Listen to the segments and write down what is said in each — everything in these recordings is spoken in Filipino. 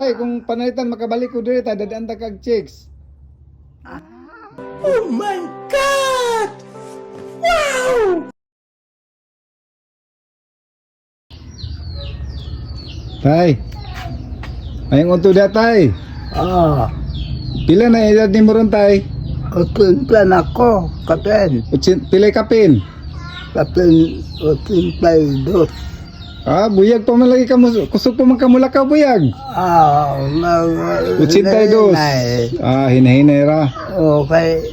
Ay, kung panalitan makabalik ko diri ta dadaan ta kag chicks. Oh my God! Wow! Tay. Ayong unto da tay. Ah, Pila na edad ni mo ron tay? utimplan ako, kapin. Utsin, pilay kapin. Kapin, utimplan dos. Ah, buyag pa man lagi ka mo. Kusog pa man ka mula ka buyag. Ah, mag... Utsintay dos. Ah, hinahinay ra. Okay.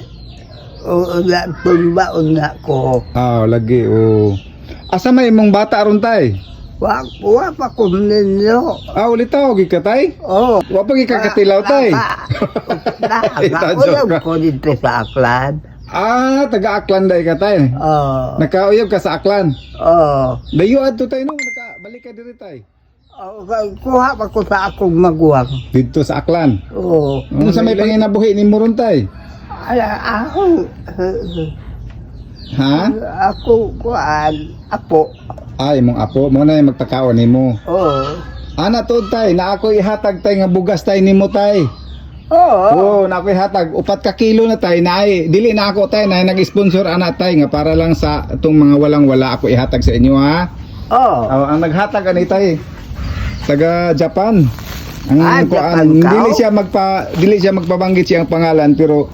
O, wala pumbaon na ko. Ah, lagi oh. Asa may imong bata aron tay? Wa, wa pa ko ninyo. Ah, ulit tawag ka tay? Oh. Wa pa gikakatilaw tay. Nakakuyog lang. ko dito sa aklan. Ah, taga Aklan day ka tay. Oh. Nakauyab ka sa Aklan. Oh. Dayo adto tay no, nakabalik ka diri tay. Okay, kuha pa ko sa akong maguwang. Dito sa Aklan. Oo. Ano sa may panginabuhi ni mo ron tay? Ay, ako, Ha? ako, kuhaan, apo. Ay, mong apo mo na yung magpakaon nimo. Oo. Ana to tay, na ako ihatag tay nga bugas tay nimo tay. Oo. Oo, na ako ihatag upat ka kilo na tay na ay dili na ako tay na nag-sponsor ana tay nga para lang sa itong mga walang wala ako ihatag sa inyo ha. Oo. Oh, ang naghatag ani tay taga Japan. Ang Ah, kuan, dili siya magpa dili siya magpabanggit siyang pangalan pero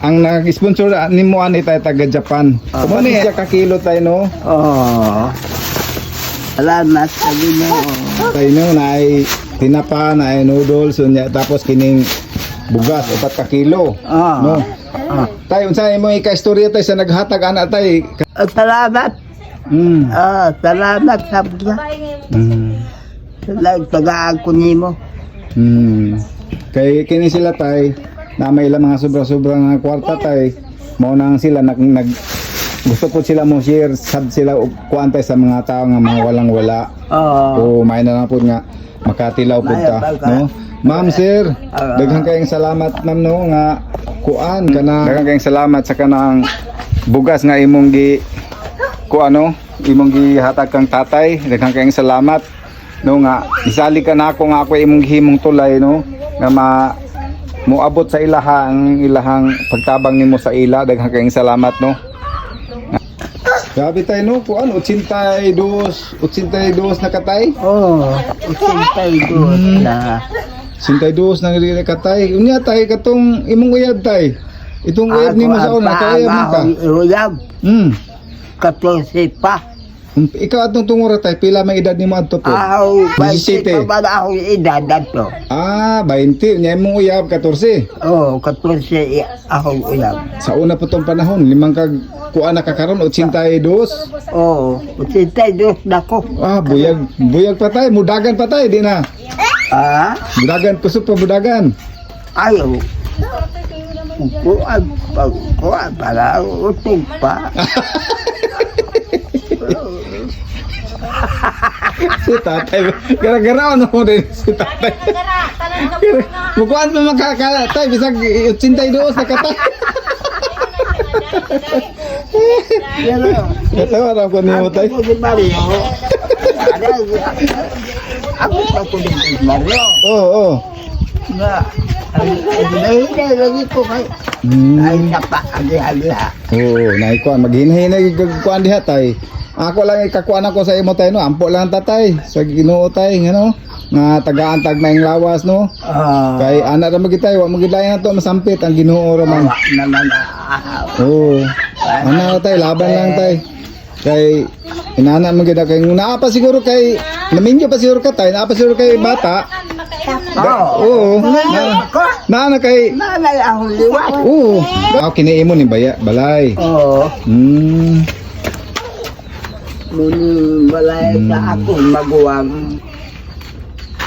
ang nag-sponsor nimo ani tay taga Japan. Ah. Kumo ni siya ka kilo tay no. Oo. Salamat sa Ginoo. Tay no na ay tinapa na ay noodles unya tapos kining bugas upat ka kilo. Oo. No. Ah. Tay unsa imong ika-istorya tay sa naghatag ana tay? Ah, Salamat. Mm. Ah, salamat sa mga. Mm. Salamat tagaan ko nimo. Mm. Kay kini sila tay na may ilang mga sobra-sobra nga kwarta tay mao nang sila nag, nag gusto po sila mo share sab sila og kuan tay sa mga tao nga mga walang wala. Oo. O may na lang po nga makatilaw po ta, no? Ma'am sir, Ah. daghang kayong salamat ma'am no nga kuan kana daghang kayong salamat sa kanang bugas nga imong gi ku ano imong gihatag kang tatay daghang kayong salamat no nga isali ka na ako nga ako imong gihimong tulay no nga ma muabot sa ilaha ang ilahang pagtabang nimo sa ila daghang kayong salamat no Grabe tayo no, kuan 82, 82 na katay. Oo. Usintay doon na. Sintay dos nang dili katay. Unya tay katong imong uyab tay. Itong uyab nimo sa una kay uyab ka. Uyab. Hmm. 14 pa. Um, Ikaw atong tungura tay pila may edad nimo adto po? Ako, 17. 20 pa ba ako edad ato? Ah, 20. Nya imong uyab 14. Oo, 14 ako uyab. Sa una po tong panahon, limang kag kuan na kakaron 82. Oo, usintay doon na ko. Ah, buyag buyag pa tay, mudagan pa tay di na. Ah, Mudagan kusog pa mudagan. ayaw. Kuan, pag kuan, para utog pa. Si tatay, gara-gara ano mo din si tatay. Mukuan pa makakala tay bisag 82 na katay. Pero, Katawa ra ko nimo tay. ako Ako pa ko din si Mario. Oo, oo. Na, ay, nahinay lagi ko kay Hmm. ay napakagihagla. Oo, nay kuan maghinay kuan diha tay. Ako lang ikakuan ako sa imo tay no, ampo lang tatay sa Ginoo tay, ano? Nga tagaan tag maing lawas no. Ah, Kay ana ra magitay, wa magilayan nato masampit ang Ginoo ra man. naman Oo. Ano tay, laban lang tay. Kay inana mo gid kay naa pa siguro kay naminyo pa siguro ka tay, naa pa siguro kay bata. Da- Oo. Na, ko. naa na kay Nanay ako liwat. Oo. Ako kiniimo ni baya, balay. Oo. Hmm. Muni balay sa Hmm. ako maguwang.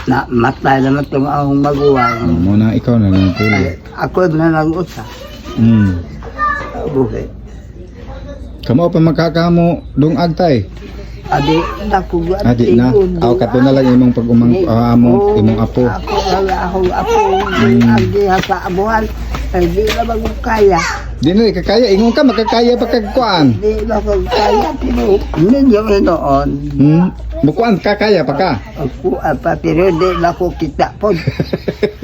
Na matay naman itong akong maguwang. Mo na ikaw na lang tuloy. Ako na nag-usa. Hmm. Buhay. Kamo pa makakamo dong agtay. Adi, nakugat. Adi na. Aw kato na lang imong pag umang ah, amo imong apo. Ako ako apo. Ang diha sa abuhan. Ay di na bago kaya. Di na kakaya ingon ka makakaya pa kag kuan. Di ko kaya pero ninyo noon. Hmm. Mukuan kakaya pa ka. Ako apa pero di ba ko kita po.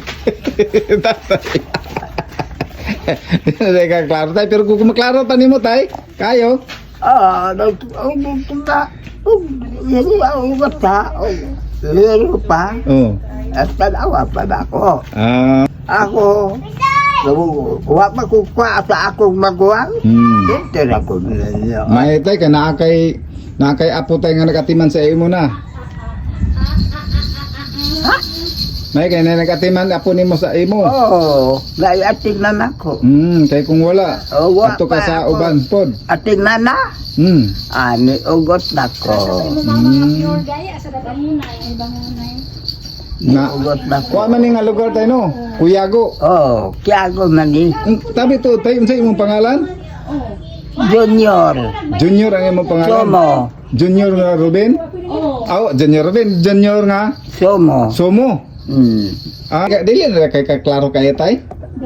Tatay. Hindi ka klaro tay pero kung maklaro pa nimo tay, kayo. Ah, nag-uwi kita. Hindi ako bata. Lero pa. Oh. At tanawa pa na ako. Ah, Ako, ko kwa sa akong maguwang. hmm. Dito na ko ninyo. May tay ka naa kay naa kay apo tay nga nakatiman sa imo na. May kay na nakatiman apo nimo sa imo. Oo, naiating na ako. Hmm, kay kung wala, Oo, wa ato ka pa sa ako. uban pod. Ating na na. Hmm. Ani, ugot na ko. Hmm. Na Ugot na ko. Kuha man ni nga lugar tayo no. Kuyago. Oh, kaya ko mani. Hmm, Tabi to, tayo unsa imong pangalan? Junior. Junior ang imong pangalan. Somo. Junior nga Ruben? Oo. Oh, Junior Ruben. Junior nga Somo. Somo. Hmm. Ah, dili na kay kaklaro kay tay.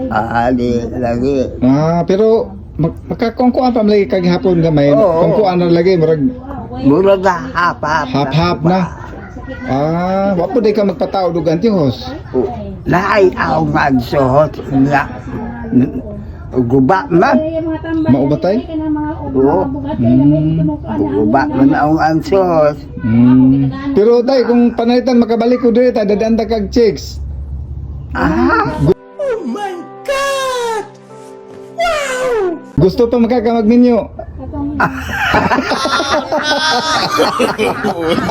Ali, lagi. Ah, pero mak makakongkuan pa lagi kag hapon gamay. Oo. Kongkuan na lagi murag Mura na hap-hap. hap-hap na. Ah, wa po di ka magpatao og antihos. Lahay ako nga suhot nga. Guba man. Maubatay? Oo. Hmm. Guba man ang suhot. Hmm. Pero tay kung panalitan makabalik ko diri tay dadaan ta kag chicks. Ah, Oh my God! Wow! Gusto pa makakamagminyo.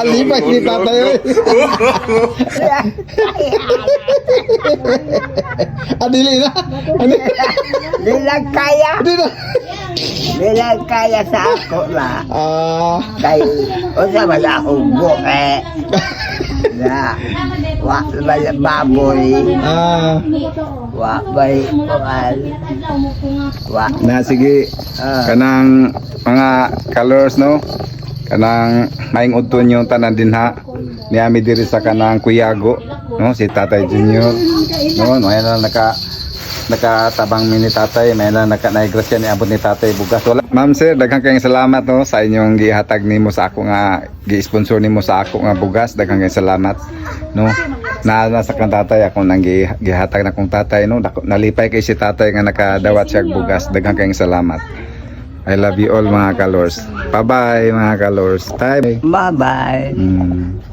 Alibay ni tatay. Adili na. Di lang kaya. Di na. Di lang kaya sa ako na. Ah, Kay, o sa wala akong buke. Na, wa may baboy. ah, Wa may kual. Wa. na sige. Ah. Kanang mga colors no. Kanang maing udton yung tanan din ha. Niami diri sa kanang kuyago, no, si Tatay Junior. No, may na naka nakatabang mini tatay, may na naka naigrasya ni abot ni tatay bugas. Wala. Ma'am sir, daghang kayong salamat no sa inyong gihatag nimo sa ako nga gi-sponsor nimo sa ako nga bugas. Daghang kayong salamat no. Na nasa kan tatay ako nang gi- gihatag na kong tatay no. Nalipay kay si tatay nga nakadawat siya bugas. Daghang kayong salamat. I love you all mga kalors. Bye-bye mga kalors. Bye. Bye-bye. Mm.